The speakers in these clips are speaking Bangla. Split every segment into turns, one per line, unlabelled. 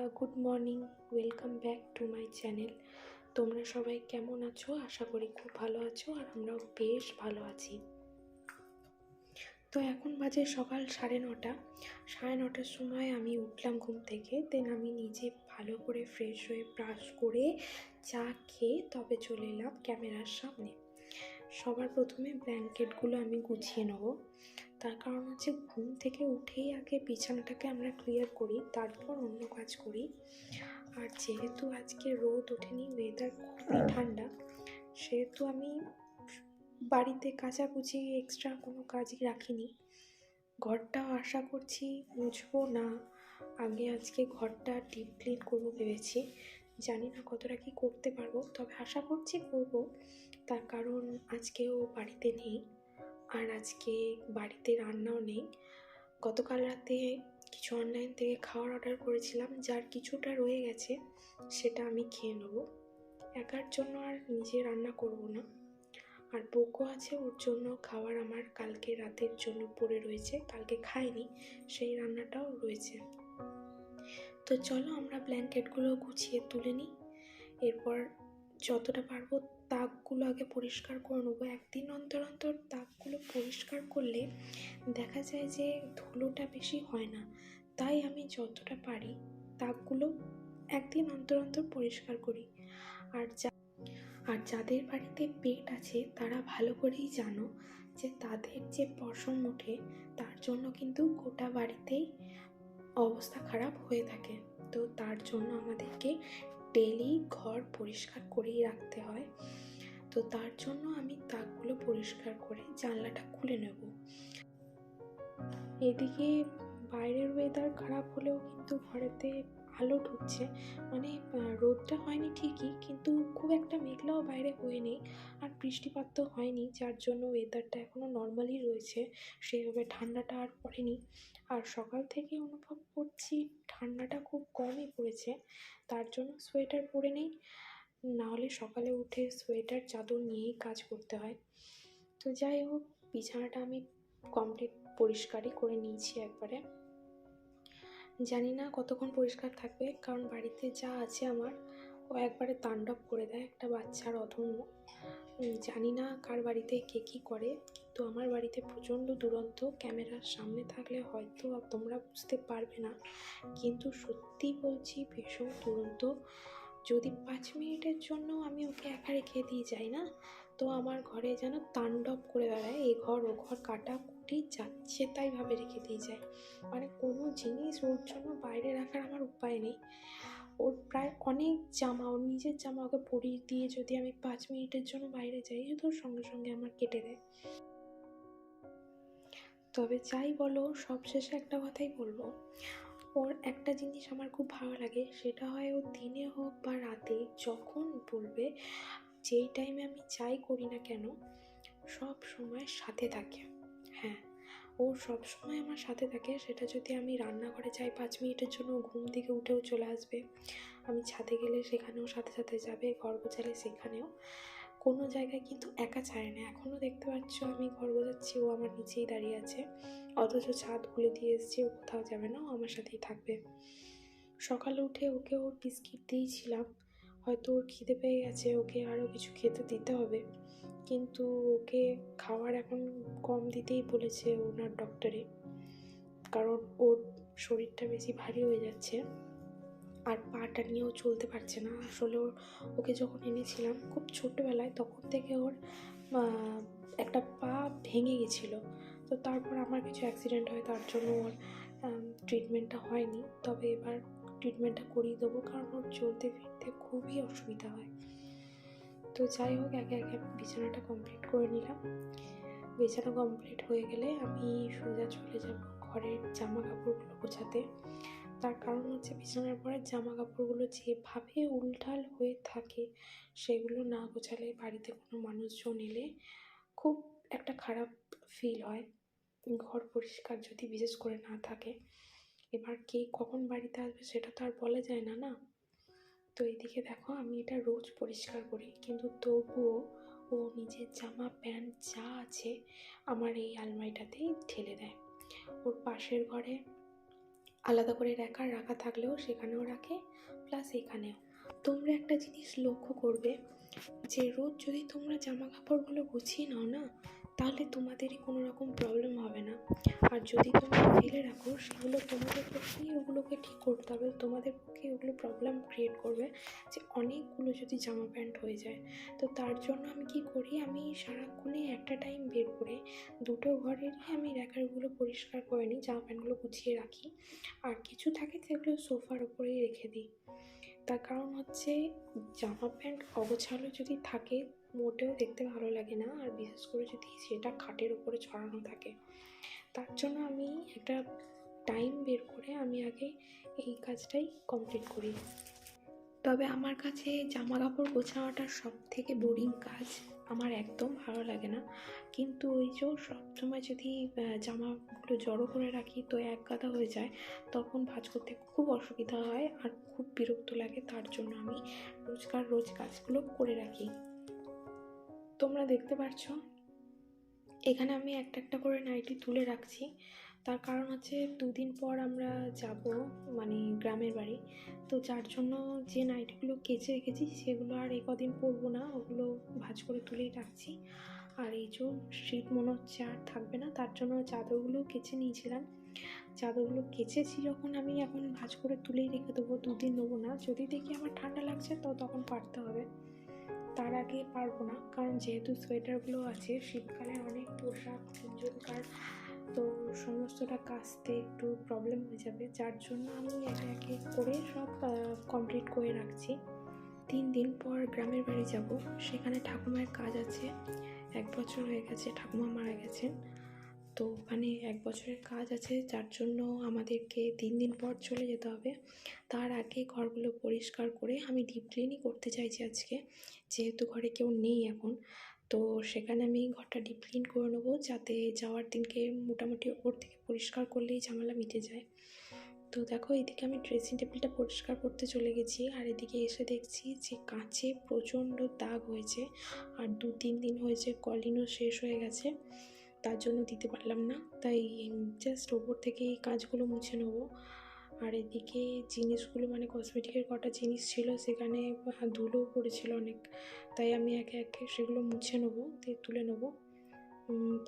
বন্ধুরা good morning welcome back to my channel তোমরা সবাই কেমন আছো? আশা করি খুব ভালো আছো আর আমরাও বেশ ভালো আছি। তো এখন বাজে সকাল সাড়ে নটা। সাড়ে নটার সময় আমি উঠলাম ঘুম থেকে। দেন আমি নিজে ভালো করে ফ্রেশ হয়ে ব্রাশ করে চা খেয়ে তবে চলে এলাম ক্যামেরার সামনে। সবার প্রথমে ব্ল্যাঙ্কেটগুলো আমি গুছিয়ে নেব। তার কারণ হচ্ছে ঘুম থেকে উঠেই আগে বিছানাটাকে আমরা ক্লিয়ার করি তারপর অন্য কাজ করি। আর যেহেতু আজকে রোদ ওঠেনি ওয়েদার খুবই ঠান্ডা সেহেতু আমি বাড়িতে কাচাকুচি এক্সট্রা কোনো কাজই রাখিনি। ঘরটাও আশা করছি মুছবো না আগে আজকে ঘরটা ডিপ ক্লিন করব ভেবেছি। জানি না কতটা কি করতে পারব তবে আশা করছি করব। তার কারণ আজকেও বাড়িতে নেই। আর আজকে বাড়িতে রান্নাও নেই। গতকাল রাতে কিছু অনলাইন থেকে খাওয়ার অর্ডার করেছিলাম, যার কিছুটা রয়ে গেছে, সেটা আমি খেয়ে নেব। একার জন্য আর নিজে রান্না করব না। আর বকো আছে, ওর জন্য খাবার আমার কালকে রাতের জন্য পড়ে রয়েছে, কালকে খাইনি, সেই রান্নাটাও রয়েছে। তো চলো আমরা ব্ল্যাঙ্কেটগুলো গুছিয়ে তুলে নিই। এরপর যতটা পারব তাকগুলো আগে পরিষ্কার করে নেব। একদিন অন্তর অন্তর তাকগুলো পরিষ্কার করলে দেখা যায় যে ধুলোটা বেশি হয় না। তাই আমি যতটা পারি তাকগুলো একদিন অন্তর অন্তর পরিষ্কার করি। আর যা, আর যাদের বাড়িতে পেট আছে তারা ভালো করেই জানো যে তাদের যে পশম ওঠে তার জন্য কিন্তু গোটা বাড়িতেই অবস্থা খারাপ হয়ে থাকে। তো তার জন্য আমাদেরকে ডেলি ঘর পরিষ্কার করেই রাখতে হয়। তো তার জন্য আমি তাকগুলো পরিষ্কার করে জানলাটা খুলে নেব। এদিকে বাইরের ওয়েদার খারাপ হলেও কিন্তু ঘরেতে আলো ঢুকছে। মানে রোদটা হয়নি ঠিকই, কিন্তু খুব একটা মেঘলাও বাইরে হয়ে নেই আর বৃষ্টিপাত তো হয়নি, যার জন্য ওয়েদারটা এখনও নর্মালই রয়েছে। সেইভাবে ঠান্ডাটা আর পড়েনি। আর সকাল থেকে অনুভব করছি ঠান্ডাটা খুব কমই পড়েছে, তার জন্য সোয়েটার পরে নেই। নাহলে সকালে উঠে সোয়েটার চাদর নিয়েই কাজ করতে হয়। তো যাই হোক, বিছানাটা আমি কমপ্লিট পরিষ্কারই করে নিয়েছি একবারে। জানি না কতক্ষণ পরিষ্কার থাকবে, কারণ বাড়িতে যা আছে আমার, ও একবারে তাণ্ডব করে দেয় একটা বাচ্চার অধর্ম। জানি না কার বাড়িতে কে কী করে, কিন্তু আমার বাড়িতে প্রচণ্ড দুরন্ত ক্যামেরার সামনে থাকলে হয়তো তোমরা বুঝতে পারবে না। কিন্তু সত্যি বলছি, ভীষণ দুরন্ত। যদি পাঁচ মিনিটের জন্য আমি ওকে একা রেখে দিয়ে যাই না, তো আমার ঘরে যেন তাণ্ডব করে বেড়ায়, এ ঘর ও ঘর কাটা কুটি যাচ্ছে তাই ভাবে রেখে দিয়ে যায়। মানে কোনো জিনিস ওর জন্য বাইরে রাখার আমার উপায় নেই। ওর প্রায় অনেক জামা, ওর নিজের জামা ওকে পরিয়ে দিয়ে যদি আমি পাঁচ মিনিটের জন্য বাইরে যাই, তো সঙ্গে সঙ্গে আমার কেটে দেয়। তবে যাই বলো, সবশেষে একটা কথাই বলব। ওর একটা জিনিস আমার খুব ভালো লাগে, সেটা হয় ও দিনে হোক বা রাতে যখন বলবে, যেই টাইমে আমি যাই করি না কেন, সব সময় সাথে থাকে। হ্যাঁ ও সব সময় আমার সাথে থাকে। সেটা যদি আমি রান্নাঘরে যাই, পাঁচ মিনিটের জন্য ঘুম থেকে উঠেও চলে আসবে। আমি ছাদে গেলে সেখানেও সাথে সাথে যাবে ঘর গোছালে সেখানেও। কোনো জায়গায় কিন্তু একা ছাড়ে না। এখনও দেখতে পাচ্ছ আমি ঘর গোছাচ্ছি ও আমার নিচেই দাঁড়িয়ে আছে। অথচ ছাদ খুলে দিয়ে এসছি, ও কোথাও যাবে না, ও আমার সাথেই থাকবে। সকালে উঠে ওকে ওর বিস্কিট দিয়েছিলাম। হয়তো ওর খিদে পেয়ে গেছে, ওকে আরও কিছু খেতে দিতে হবে। কিন্তু ওকে খাওয়ার এখন কম দিতেই বলেছে ওনার ডক্টরে কারণ ওর শরীরটা বেশি ভারী হয়ে যাচ্ছে আর পাটা নিয়েও চলতে পারছে না। আসলে ওর ওকে যখন এনেছিলাম খুব ছোটোবেলায় তখন থেকে ওর একটা পা ভেঙে গেছিল। তো তারপর আমার কিছু অ্যাক্সিডেন্ট হয়, তার জন্য ওর ট্রিটমেন্টটা হয়নি। তবে এবার ট্রিটমেন্টটা করিয়ে দেবো, কারণ ওর চলতে ফিরতে খুবই অসুবিধা হয়। তো যাই হোক, একে একে বিছানাটা কমপ্লিট করে নিলাম। বিছানা কমপ্লিট হয়ে গেলে আমি সোজা চলে যাব ঘরের জামা কাপড়গুলো গোছাতে। তার কারণ হচ্ছে বিছানার পরে জামা কাপড়গুলো যেভাবে উল্টাল হয়ে থাকে, সেগুলো না গোছালে বাড়িতে কোনো মানুষজন এলে খুব একটা খারাপ ফিল হয়। ঘর পরিষ্কার যদি বিশেষ করে না থাকে। এবার কে কখন বাড়িতে আসবে সেটা তো আর বলা যায় না না? তো এদিকে দেখো, আমি এটা রোজ পরিষ্কার করি। কিন্তু তবুও ও নিজের জামা, প্যান্ট যা আছে আমার এই আলমারিটাতেই ঠেলে দেয়। ওর পাশের ঘরে আলাদা করে র্যাকার রাখা থাকলেও সেখানেও রাখে প্লাস এখানেও। তোমরা একটা জিনিস লক্ষ্য করবে যে রোজ যদি তোমরা জামা কাপড়গুলো গুছিয়ে নাও না তাহলে তোমাদেরই কোনো রকম প্রবলেম হবে না। আর যদি তোমরা ফেলে রাখো, সেগুলো তোমাদের পক্ষেই ওগুলোকে ঠিক করতে হবে তোমাদের পক্ষে ওগুলো প্রবলেম ক্রিয়েট করবে যে অনেকগুলো যদি জামা প্যান্ট হয়ে যায়। তো তার জন্য আমি কি করি? আমি সারাক্ষণে একটা টাইম বের করে দুটো ঘরেরই আমি র্যাকারগুলো পরিষ্কার করে নিই, জামা প্যান্টগুলো গুছিয়ে রাখি। আর কিছু থাকে সেগুলো সোফার ওপরেই রেখে দিই। তার কারণ হচ্ছে জামা প্যান্ট অগোছালো যদি থাকে মোটেও দেখতে ভালো লাগে না। আর বিশেষ করে যদি সেটা খাটের উপরে ছড়ানো থাকে। তার জন্য আমি একটা টাইম বের করে আমি আগে এই কাজটাই কমপ্লিট করি। তবে আমার কাছে জামা কাপড় গোছানোটা সব থেকে বোরিং কাজ। আমার একদম ভালো লাগে না। কিন্তু ওই যে সবসময় যদি জামাগুলো জড়ো করে রাখি তো এক গাদা হয়ে যায়, তখন ভাজ করতে খুব অসুবিধা হয় আর খুব বিরক্ত লাগে। তার জন্য আমি রোজকার রোজ কাজগুলো করে রাখি। তোমরা দেখতে পাচ্ছ এখানে আমি একটা একটা করে নাইটি তুলে রাখছি। তার কারণ হচ্ছে দুদিন পর আমরা যাব মানে গ্রামের বাড়ি। তো যার জন্য যে নাইটিগুলো কেচে রেখেছি, সেগুলো আর এই কদিন পরবো না। ওগুলো ভাঁজ করে তুলেই রাখছি। আর এই যে শীত মনে হচ্ছে আর থাকবে না, তার জন্য চাদরগুলো কেচে নিয়েছিলাম। চাদরগুলো কেচেছি যখন আমি, এখন ভাজ করে তুলেই রেখে দেবো। দুদিন নেব না। যদি দেখি আমার ঠান্ডা লাগছে, তো তখন পারতে হবে। তার আগে পারব না। কারণ যেহেতু সোয়েটারগুলো আছে, শীতকালে অনেক পোশাক তিনজনকার তো সমস্তটা কাচতে একটু প্রবলেম হয়ে যাবে। যার জন্য আমি একে একে করে সব কমপ্লিট করে রাখছি। তিন দিন পর গ্রামের বাড়ি যাব। সেখানে ঠাকুমার কাজ আছে। এক বছর হয়ে গেছে, ঠাকুমা মারা গেছেন। তো ওখানে এক বছরের কাজ আছে, যার জন্য আমাদেরকে তিন দিন পর চলে যেতে হবে। তার আগে ঘরগুলো পরিষ্কার করে আমি ডিপ ক্লিনই করতে চাইছি আজকে, যেহেতু ঘরে কেউ নেই এখন। তো সেখানে আমি ঘরটা ডিপ ক্লিন করে নেব, যাতে যাওয়ার দিনকে মোটামুটি ওপর থেকে পরিষ্কার করলেই ঝামেলা মিটে যায়। তো দেখো, এদিকে আমি ড্রেসিং টেবিলটা পরিষ্কার করতে চলে গেছি, আর এদিকে এসে দেখছি যে কাঁচে প্রচণ্ড দাগ হয়েছে, আর দু তিন দিন হয়েছে কলিনও শেষ হয়ে গেছে। তার জন্য দিতে পারলাম না। তাই জাস্ট ওপর থেকে এই কাজগুলো মুছে নেব। আর এদিকে জিনিসগুলো মানে কসমেটিকের কটা জিনিস ছিল, সেখানে ধুলোও পড়েছিল অনেক। তাই আমি একে একে সেগুলো মুছে নেব দিয়ে তুলে নেব।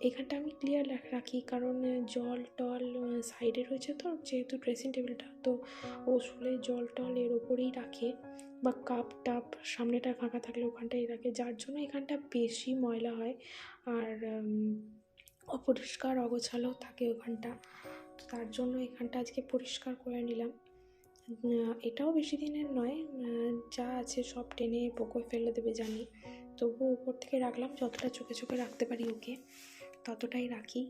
এখানটা আমি ক্লিয়ার রাখি। কারণ জল টল সাইডে রয়েছে তো, যেহেতু ড্রেসিং টেবিলটা তো ও শুলে জল টল এর ওপরেই রাখে। বা কাপ টাপ সামনেটা ফাঁকা থাকলে ওখানটাই রাখে। যার জন্য এখানটা বেশি ময়লা হয়। আর অপরিষ্কার, অগোছালো থাকে ওখানটা। তো তার জন্য এখানটা আজকে পরিষ্কার করে নিলাম। এটাও বেশি দিনের নয় যা আছে সব টেনে পোকোয় ফেলে দেবে জানি। তবুও উপর থেকে রাখলাম, যতটা চোখে চোখে রাখতে পারি ওকে, ততটাই রাখি।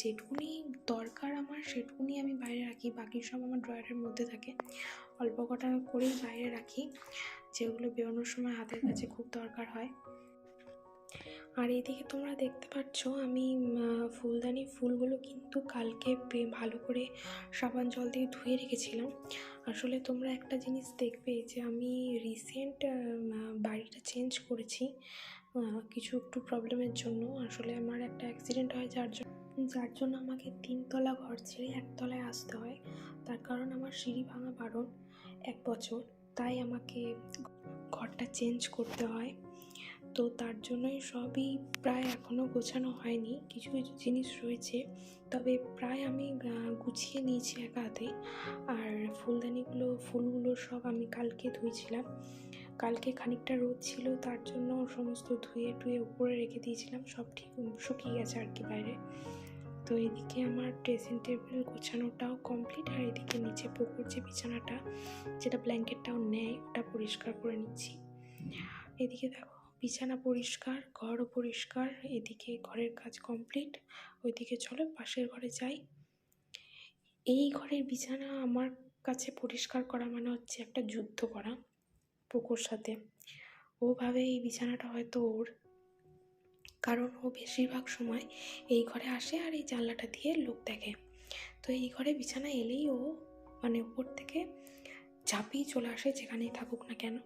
যেটুকুনি দরকার আমার, সেটুকুনি আমি বাইরে রাখি, বাকি সব আমার ড্রয়ারের মধ্যে থাকে। অল্প কটা করেই বাইরে রাখি, যেগুলো বেরোনোর সময় হাতের কাছে খুব দরকার হয়। আর এদিকে তোমরা দেখতে পাচ্ছ, আমি ফুলদানি ফুলগুলো কিন্তু কালকে ভালো করে সাবান জল দিয়ে ধুয়ে রেখেছিলাম। আসলে তোমরা একটা জিনিস দেখবে যে, আমি রিসেন্ট বাড়িটা চেঞ্জ করেছি কিছু একটু প্রবলেমের জন্য। আসলে আমার একটা অ্যাক্সিডেন্ট হয় যার জন্য যার জন্য আমাকে তিনতলা ঘর ছেড়ে একতলায় আসতে হয়। তার কারণ আমার সিঁড়ি ভাঙা বারণ এক বছর। তাই আমাকে ঘরটা চেঞ্জ করতে হয়। তো তার জন্যই সবই প্রায় এখনও গোছানো হয়নি। কিছু কিছু জিনিস রয়েছে। তবে প্রায় আমি গুছিয়ে নিয়েছি এক হাতে আর ফুলদানিগুলো, ফুলগুলো সব আমি কালকে ধুয়েছিলাম। কালকে খানিকটা রোদ ছিল, তার জন্য সমস্ত ধুয়ে টুয়ে উপরে রেখে দিয়েছিলাম। সব ঠিক, শুকিয়ে গেছে আর কি বাইরে। তো এদিকে আমার ড্রেসিং টেবিল গোছানোটাও কমপ্লিট, আর এদিকে নিচে পুকুর যে বিছানাটা, যেটা ব্ল্যাঙ্কেটটাও নেয়, ওটা পরিষ্কার করে নিচ্ছি। এদিকে দেখো বিছানা পরিষ্কার, ঘরও পরিষ্কার, এদিকে ঘরের কাজ কমপ্লিট ওইদিকে চলো পাশের ঘরে যাই। এই ঘরের বিছানা আমার কাছে পরিষ্কার করা মানে হচ্ছে একটা যুদ্ধ করা পুকুর সাথে। ও ভাবে এই বিছানাটা হয়তো ওর, কারণ ও বেশিরভাগ সময় এই ঘরে আসে আর এই জানলাটা দিয়ে লোক দেখে। তো এই ঘরে বিছানা এলেই ও মানে উপর থেকে ঝাঁপিয়ে চলে আসে যেখানেই থাকুক না কেন।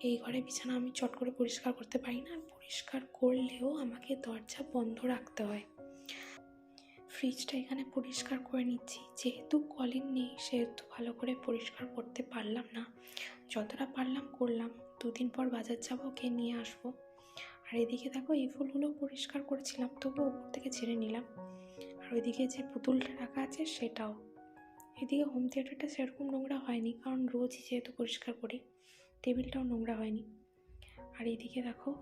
এই ঘরে বিছানা আমি চট করে পরিষ্কার করতে পারি না। পরিষ্কার করলেও আমাকে দরজা বন্ধ রাখতে হয়। ফ্রিজটা এখানে পরিষ্কার করে নিচ্ছি। যেহেতু কলিন নেই, সেহেতু ভালো করে পরিষ্কার করতে পারলাম না। যতটা পারলাম করলাম। দুদিন পর বাজার যাব, ওকে নিয়ে আসব। আর এদিকে দেখো, এই ফুলগুলো পরিষ্কার করেছিলাম তবু ওপর থেকে ছেড়ে নিলাম। আর ওইদিকে যে পুতুলটা রাখা আছে, সেটাও। এদিকে হোম থিয়েটারটা সেরকম নোংরা হয়নি, কারণ রোজই যেহেতু পরিষ্কার করি। টেবিলটাও নোংরা হয়নি। আর এদিকে দেখো,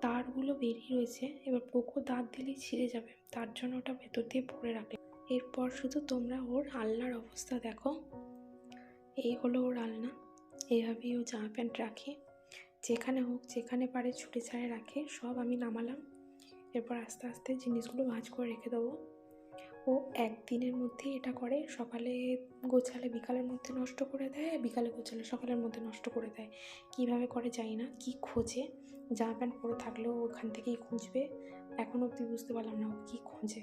তারগুলো বেরিয়ে রয়েছে, এবার পোকো দাঁত দিলেই ছিঁড়ে যাবে, তার জন্য ওটা ভেতর দিয়ে ভরে রাখে এরপর শুধু তোমরা ওর আলনার অবস্থা দেখো। এই হলো ওর আলনা, এইভাবেই ও জামা প্যান্ট রাখে। যেখানে হোক, যেখানে পারে ছুটে ছাড়ে রাখে, সব আমি নামালাম। এরপর আস্তে আস্তে জিনিসগুলো ভাঁজ করে রেখে দেবো। ও একদিনের মধ্যে এটা করে, সকালে গোছালে বিকালের মধ্যে নষ্ট করে দেয় বিকালে গোছালে সকালের মধ্যে নষ্ট করে দেয়। কীভাবে করে জানি না, কি খোঁজে? জামা প্যান্ট পরে থাকলেও ওখান থেকেই খুঁজবে। এখনও অব্দি বুঝতে পারলাম না ও কী খোঁজে।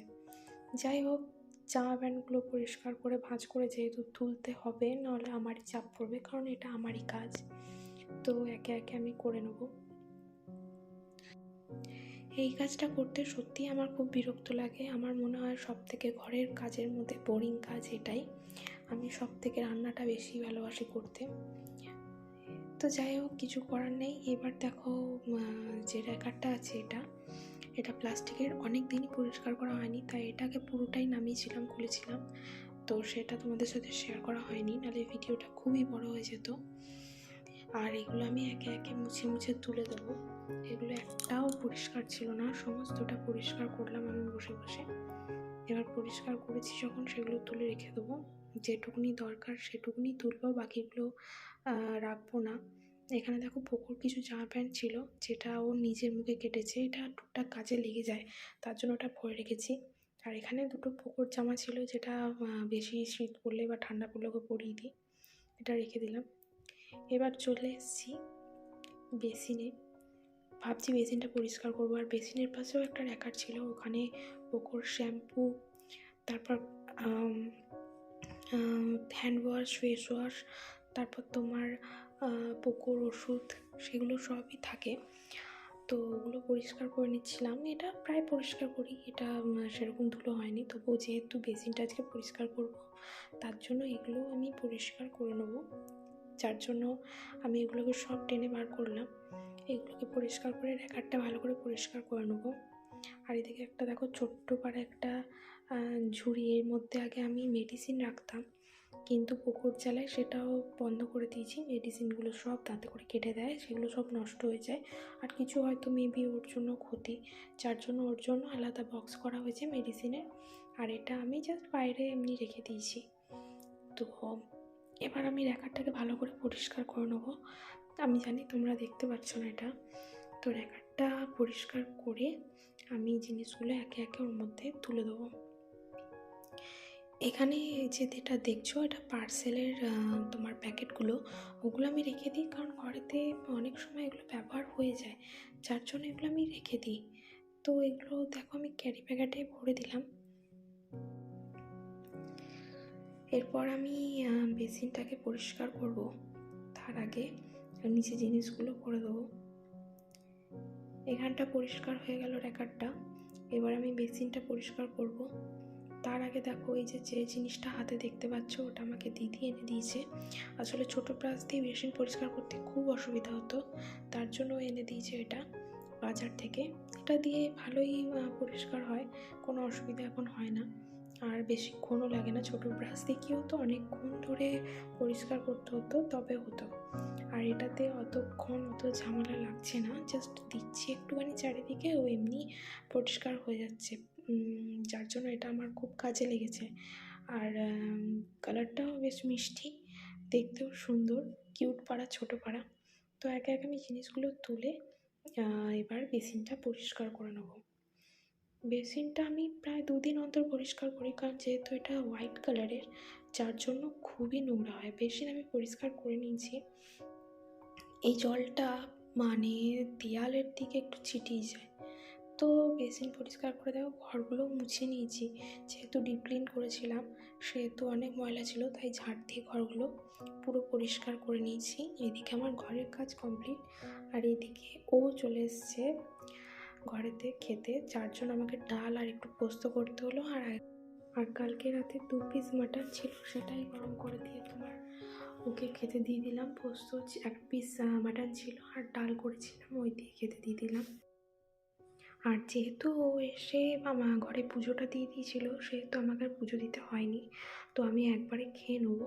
যাই হোক, জামা প্যান্টগুলো পরিষ্কার করে ভাঁজ করে যেহেতু তুলতে হবে, নাহলে আমারই চাপ পড়বে, কারণ এটা আমারই কাজ। তো একে একে আমি করে নেব। এই কাজটা করতে সত্যিই আমার খুব বিরক্ত লাগে। আমার মনে হয় সব থেকে ঘরের কাজের মধ্যে বোরিং কাজ এটাই। আমি সব থেকে রান্নাটা বেশি ভালোবাসি করতে। তো যাই হোক, কিছু করার নেই। এবার দেখো যে র্যাকারটা আছে এটা এটা প্লাস্টিকের। অনেক দিনই পরিষ্কার করা হয়নি, তাই এটাকে পুরোটাই নামিয়েছিলাম, খুলেছিলাম। তো সেটা তোমাদের সাথে শেয়ার করা হয়নি, নাহলে ভিডিওটা খুবই বড় হয়ে যেত। আর এগুলো আমি একে একে মুছে মুছে তুলে দেবো। এগুলো একটাও পরিষ্কার ছিল না, সমস্তটা পরিষ্কার করলাম আমি বসে বসে। এবার পরিষ্কার করেছি যখন সেগুলো তুলে রেখে দেবো। যেটুকুনি দরকার সেটুকুনি তুলবো, বাকিগুলো রাখব না। এখানে দেখো পোকোর কিছু জামা প্যান্ট ছিল যেটা ও নিজের মুখে কেটেছে। এটা টুকটাক কাজে লেগে যায়, তার জন্য ওটা ভরে রেখেছি। আর এখানে দুটো পোকোর জামা ছিল, যেটা বেশি শীত পড়লে বা ঠান্ডা পড়লে ওকে পরিয়ে দিই। এটা রেখে দিলাম। এবার চলে এসেছি বেসিনে। ভাবছি বেসিনটা পরিষ্কার করব। আর বেসিনের পাশেও একটা র্যাকার ছিল, ওখানে পোকোর, শ্যাম্পু, তারপর হ্যান্ড ওয়াশ ফেস ওয়াশ তারপর তোমার পোকোর ওষুধ, সেগুলো সবই থাকে। তো ওগুলো পরিষ্কার করে নিচ্ছিলাম। এটা প্রায় পরিষ্কার করি, এটা সেরকম ধুলো হয়নি। তবুও যেহেতু বেসিনটা আজকে পরিষ্কার করব, তার জন্য এগুলো আমি পরিষ্কার করে নেব। যার জন্য আমি এগুলোকে সব টেনে বার করলাম। এগুলোকে পরিষ্কার করে র্যাকারটা ভালো করে পরিষ্কার করে নেব। আর এদিকে একটা দেখো ছোট্ট পাড়া একটা ঝুড়ি, এর মধ্যে আগে আমি মেডিসিন রাখতাম। কিন্তু পুকুর জ্বালায় সেটাও বন্ধ করে দিয়েছি। মেডিসিনগুলো সব তাতে করে কেটে দেয়, সেগুলো সব নষ্ট হয়ে যায়। আর কিছু হয়তো মেবি ওর জন্য ক্ষতি, যার জন্য ওর জন্য আলাদা বক্স করা হয়েছে মেডিসিনের আর এটা আমি জাস্ট বাইরে এমনি রেখে দিয়েছি। তো এবার আমি র্যাকারটাকে ভালো করে পরিষ্কার করে নেব। আমি জানি তোমরা দেখতে পাচ্ছ না এটা। তো র্যাকারটা পরিষ্কার করে আমি জিনিসগুলো একে একে ওর মধ্যে তুলে দেবো। এখানে যে যেটা দেখছ, এটা পার্সেলের তোমার প্যাকেটগুলো, ওগুলো আমি রেখে দিই কারণ ঘরেতে অনেক সময় এগুলো ব্যবহার হয়ে যায়। যার জন্য এগুলো আমি রেখে দিই। তো এগুলো দেখো আমি ক্যারি প্যাকেটে ভরে দিলাম। এরপর আমি বেসিনটাকে পরিষ্কার করব। তার আগে নিচে জিনিসগুলো করে দেবো। এখানটা পরিষ্কার হয়ে গেল র্যাকারটা এবার আমি বেসিনটা পরিষ্কার করব। তার আগে দেখো, এই যে যে জিনিসটা হাতে দেখতে পাচ্ছ, ওটা আমাকে দিদি এনে দিয়েছে। আসলে ছোটো ব্রাশ দিয়ে বেসিন পরিষ্কার করতে খুব অসুবিধা হতো। তার জন্য এনে দিয়েছে এটা বাজার থেকে। এটা দিয়ে ভালোই পরিষ্কার হয়, কোনো অসুবিধা এখন হয় না। আর বেশিক্ষণও লাগে না। ছোটো ব্রাশ দিয়ে কী হতো অনেকক্ষণ ধরে পরিষ্কার করতে হতো, তবে হতো। আর এটাতে অতক্ষণ অত ঝামেলা লাগছে না জাস্ট দিচ্ছি একটুখানি চারিদিকে, ও এমনি পরিষ্কার হয়ে যাচ্ছে। যার জন্য এটা আমার খুব কাজে লেগেছে। আর কালারটাও বেশ মিষ্টি, দেখতেও সুন্দর কিউট পাড়া, ছোটো পাড়া। তো একে একে আমি জিনিসগুলো তুলে এবার বেসিনটা পরিষ্কার করে নেব। বেসিনটা আমি প্রায় দুদিন অন্তর পরিষ্কার করি, কারণ যেহেতু এটা হোয়াইট কালারের, যার জন্য খুবই নোংরা হয়। বেসিন আমি পরিষ্কার করে নিয়েছি। এই জলটা মানে দেয়ালের দিকে একটু ছিটিয়ে যায়। তো বেসিন পরিষ্কার করে দেওয়া ঘরগুলো মুছে নিয়েছি। যেহেতু ডিপ ক্লিন করেছিলাম, সেহেতু অনেক ময়লা ছিল, তাই ঝাড় দিয়ে ঘরগুলো পুরো পরিষ্কার করে নিয়েছি। এদিকে আমার ঘরের কাজ কমপ্লিট, আর এদিকে ও চলে এসছে। ঘরেতে খেতে। চারজন আমাকে ডাল আর একটু পোস্ত করতে হলো আর আর কালকে রাতে দু পিস মাটন ছিল, সেটাই গরম করে দিয়ে তোমার ওকে খেতে দিয়ে দিলাম। পোস্ত এক পিস মাটন ছিল আর ডাল করেছিলাম, ওই দিয়ে খেতে দিয়ে দিলাম। আর যেহেতু ও এসে আমার ঘরে পুজোটা দিয়ে দিয়েছিল, সেহেতু আমাকে আর পুজো দিতে হয়নি। তো আমি একবারে খেয়ে নেব।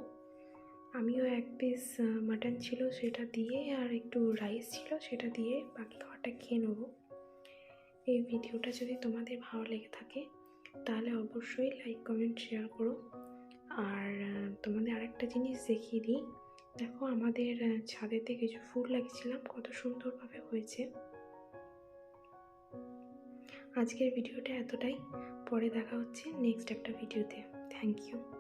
আমিও এক পিস মাটন ছিল, সেটা দিয়ে আর একটু রাইস ছিল, সেটা দিয়ে বাকি খাওয়াটা খেয়ে নেব। এই ভিডিওটা যদি তোমাদের ভালো লেগে থাকে, তাহলে অবশ্যই লাইক কমেন্ট শেয়ার করো। আর তোমাদের আরেকটা জিনিস দেখিয়ে দিই। দেখো আমাদের ছাদেতে কিছু ফুল লাগিয়েছিলাম, কত সুন্দরভাবে হয়েছে। আজকের ভিডিওটা এতটাই। পরে দেখা হচ্ছে নেক্সট একটা ভিডিওতে। Thank you